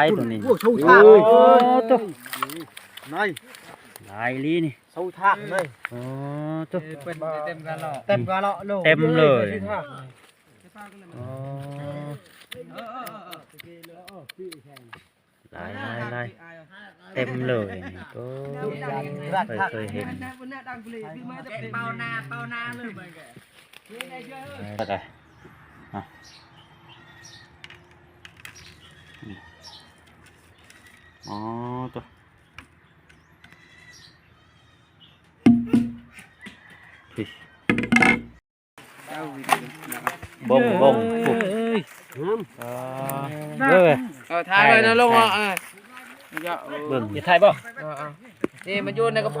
ลายตัวนี้พวกชาวโอ้ทางยตัวนายลายลีนี่ชาวทางเลยโอ้ตัวเป็นเต็มกันหรอเต็มกะละโลเต็มเลยชาวทางโอ้ลายลายลายเต็มเลยนี่ก็เคยเคยเห็นเป่านาเป่านาเลยไปแกอะไรอะนี่ อ๋อตัวฟิชบงบงปุ๊บอ่าเบ้อเออทายเลยนะลุงอะเออเบิ่งอย่าถ่ายบ่เออนี่มันอยู่ในกระป๋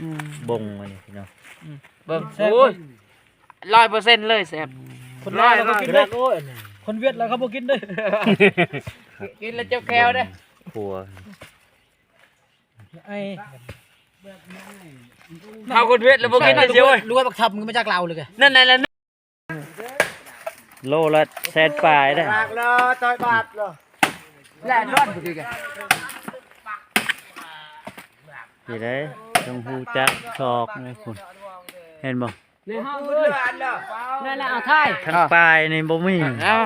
องกระป๋องนี่นะเพิ่นอยู่แล้วเพิ่นอยู่บ้านบ้านเจ้ามีอยู่บ่ต้งเลยหูจักสังเกตนะสังเกตเกินจ้าตะเปาเอ้ยเออสังเกตมันกินในยอดบงอันนี้พี่น้องเบิ่งโอ้ยร้อยเปอร์เซ็นต์เลยแซ่บคนลาวแล้วก็กินได้โอ้ยคนเวียดแล้วเขาบ่กินเด้อกินแล้วเจ็บแคลเด้ครัวไอ้เฮาคนเวทแล้วบ่กินได้เสียวเว้ยรู้ว่าบักทับมึงมาจากลาวเลยแกนั่นนั่นแหละโลละแสนปลายได้ปากละต่อยบาทละแหละรอดคือแก สิได้ต้องหูจักชอกนะคุณเห็นบ่นี่เฮาเอ้ยนั่นแหละเอาถ่ายทางปลายนี่บ่มีเอา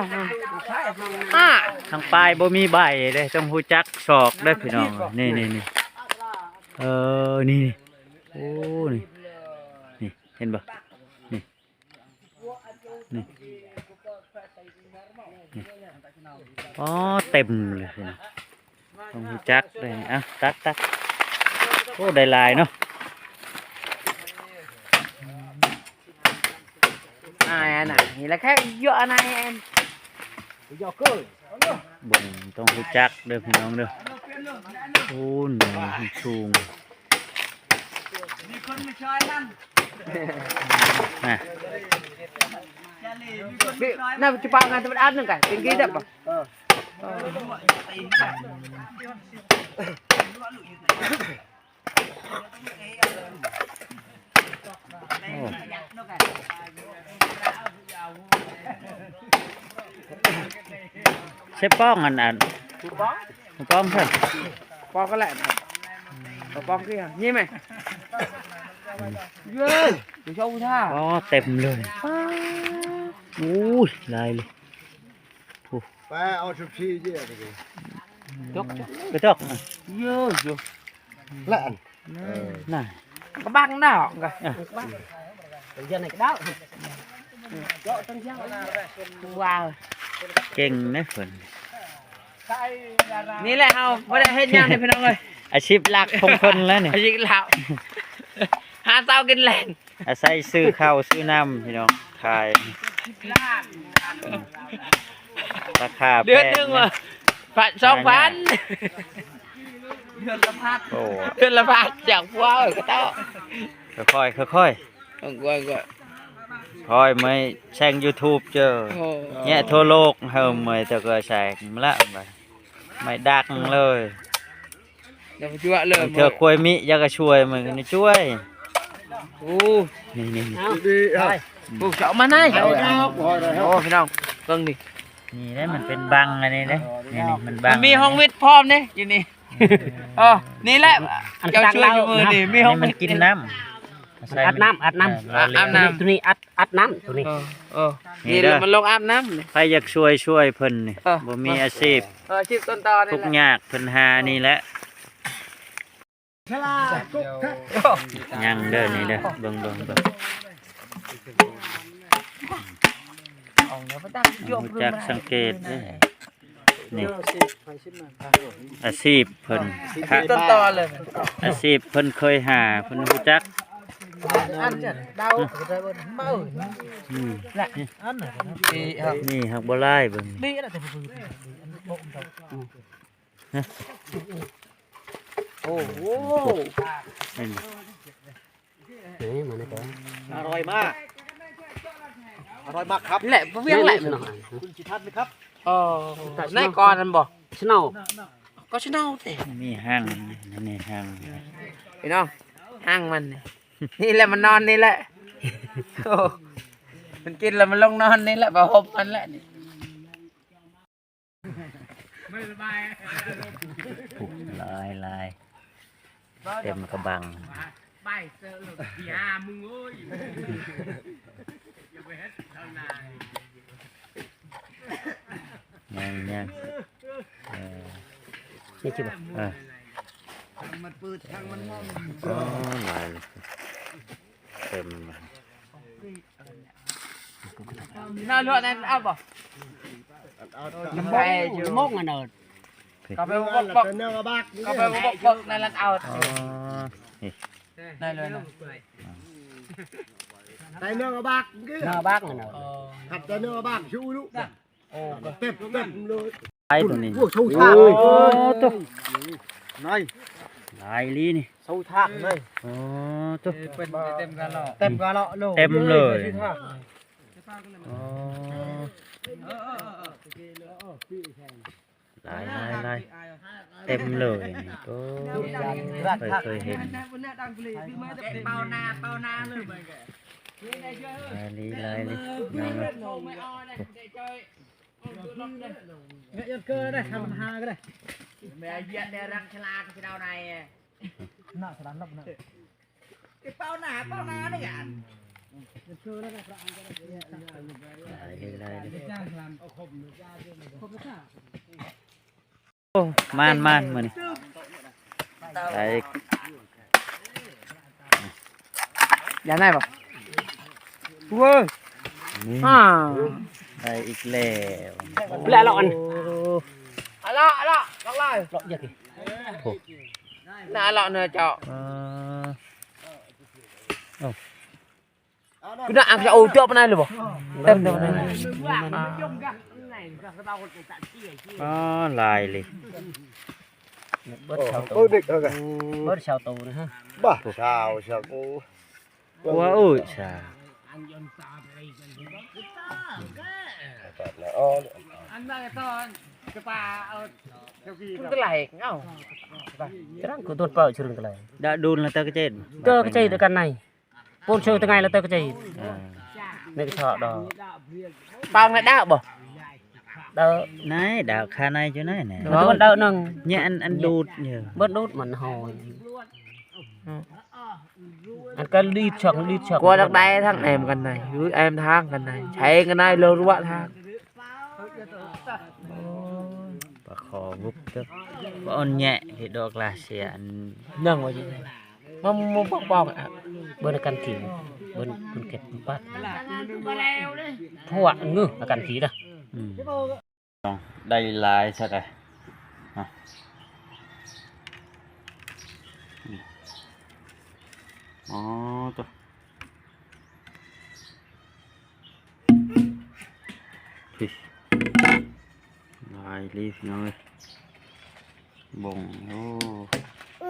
อ่าทางปลายบ่มีใบเด้ต้องหูจักชอกได้อพี่น้องนี่นี่นี่เออนี่นี่โอ้นี่นี่เห็นบ่นี่นี่นี่อ๋อเต็มเลยพี่น้องต้องหูจักเลยอะตักตัก โอ้ได้หลายเนาะอ่าน่ะนี่แหละแค่เยอะนะแอนยอกเก้ยบ่งต้องรู้จักเด้อพี่น้องเด้อโอ้หนูสูงน่ะนี่น่าจะปางานตะวันอันนึงกันเป็นกี่เด้อบ่โอ้ใช่ป้องอันอันป้องเพิ่นปองก็แหละครับปองกี่นี่ไหมเย้ดูชอบท่าอ๋อ เต็มเลยโอ้ยลายเลยไปเอาชุบชีเยอะไปยกกระจ อกอะเยอะอยู่ละน่ะก็บังหน้าออกกันเป็นยังไงก็ได้ว้าวเก่งนะเพิ่นนี่แหละเอาไม่ได้เห็นยังเลยพี่น้องเลยอาชีพหลักของเพิ่นแล้วนี่อาชีพเราหาเตากินแหลงอาศัยซื้อข้าวซื้อน้ำพี่น้องขายราคาแพเดือนงหนึ่งนะว่ะพันสองพัน เดือนละพันโอ้เดือนละพันจากพวกก็ต้องค่อยๆค่อยต้องกวนกว่าๆค่อยไม่แช่ง YouTube เจอโอ้ nhẹ thô lột hầm mày thật là sạc lạ mày mày đặc lời เดี๋ยวมาช่วยเลย mày thừa quay mỹ ra cái chuối mày nó chuối โอ้ nè nè nè ดีเอาโหเจาะมาไหนเอาโเอาพอแล้วอ้พี่น้องเบิ่งดิ nè đấy mình bên băng này nè đấy nè nè mình มัน băng มีห้องวิทย์พร้อมเนี่ยอยู่นี่ อ๋อนี่แหละเจ้าช่วยอยู่มือนี่มีห้อง này วิท mình ย์ kín lắm อัดน้ำอัดน้อาบน้ำำตัวนี้อัดอัดน้ำตัวนี้เออเออนี่แหละมันลงอาบน้ำนี่ phải giật xuôi xuôi phần này Ờ, บ่มี ờ. อาชีพเออชีพต้นตอนี่ทุกแหละยากเพิ่นหานี่แหละฉลาดกุ๊กแท้ยังเด้อนี่เด้อเบิ่งเบิ่งเบิ่งเอาเดี๋ยวไปตั้งโยกรู้เรื่จัอกงสังเกตเด้อ นี่สิไปสิมาอาชีพเพิ่นชีพต้นตอเลยอาชีพเพิ่นเคยหาเพิ่นรู้จักอันจะดาวได้บ่เมาอืมอันน่ะนี่ครับนี่ฮักบ่หลายเบิ่งนี่น่ะแต่บ่บ่บ่โอ้โหนี่นี่มันก็อร่อยมากอร่อยมากครับแหละเวียงแหละคุณจิทัศน์ไหมครับ อ๋อในก่อนนั่นบ่ชแนลก็ชะเนาเตะมีห้างนี่นี่ห้างพี่น้องห้างมัน นี่นี่แหละมันนอนนี่แหละโอ้มันกินแล้วมันลงนอนนี่แหละประหบมันแหละนี่ผูกลายลายเต็มกระบังใบเสือลูกยามึงเอ้ยอย่าไปเฮ็ดเท่านา ยังยังเออนี่จิบ่เออมันปืดทางมันมอมอ๋อลายเลยเต็มน่าลวดนั่นเอาบ่มั นไปอยู่มกอันเด้อก็ไปบอกบอกก็ไปบอกบอกนั่นแล้วเอาอ๋อนี่ได้เลยนะ Tại nương ở bạc cứ หน้าบักอันเด้อ Thật ra nương ở bạc chú lúc โอ้ก็ Tệp tệp rồi ลายตัวนี้ Ủa sâu โอ้ thác ตัว Này ลายลีนี่ sâu thác này โอ้ตัวเป็นเต็มกันหรอ Tệp vào lọ lỗ เต็มเลยอ๋อลายลายลายเต็มเลยนี่ก็เคยเคยเห็นเป้าหน้าเป้าหน้าเลยไปแกลายลีลายลีน้อง เอ้ยลงไม่เอาเลยเจ้ย Nghệ nhân cơ đây, thằng hà cái này แม่เยียดได้รักชลาที่เราใน Nạ sẽ đánh lọc nạ เป้าหน้าเป้าหน้านี่กันลายลีลายลีโอ้มานมานมานี่ลายอย่าไหนบ่เว้ยอ่า ได้อีกแล้วแล้วลอันอะละอะละลักลายละเยอะกี่โน่าละเนอะเจาคุณน่ะอังจะเอาเจ้าปนายหรือเปล่เต็มเต็มเลยอ๋อลายเลยเบิร์ดชาวตูเด็กเลยบดชาวตูนะฮะบ้าชาวชาวตูว้าวชา 8นะอ๋ออันนั้นก็กระปาเอาเจ้าพี่ Chúng ta lại ngao. Chẳng có tuột bờ chừng lại. đã đun là tao cái chết Tơ cái chày được căn này. Pôn chơi từ ngày là tơ cái chày. Nên cái thọ đó. Bao lại đạo bỏ. Đó, này đã khá này chỗ này nè đó đỡ nâng nhẹ ăn ăn đút nhờ bớt đốt mình hồi. Ăn cái lít chọn lít chọn. กลัวดักได้ทั้งแอมกันไหนหรือแอมทางกันไหนใช้กันได้เลยรู้ว่าทาง ปัดพวกงื้ออาการขี่นะอืมต้องได้หลายใช่ไหมอะอืมอ๋อตัวพี่ลา ยลีฟน้อยบ่งโอ้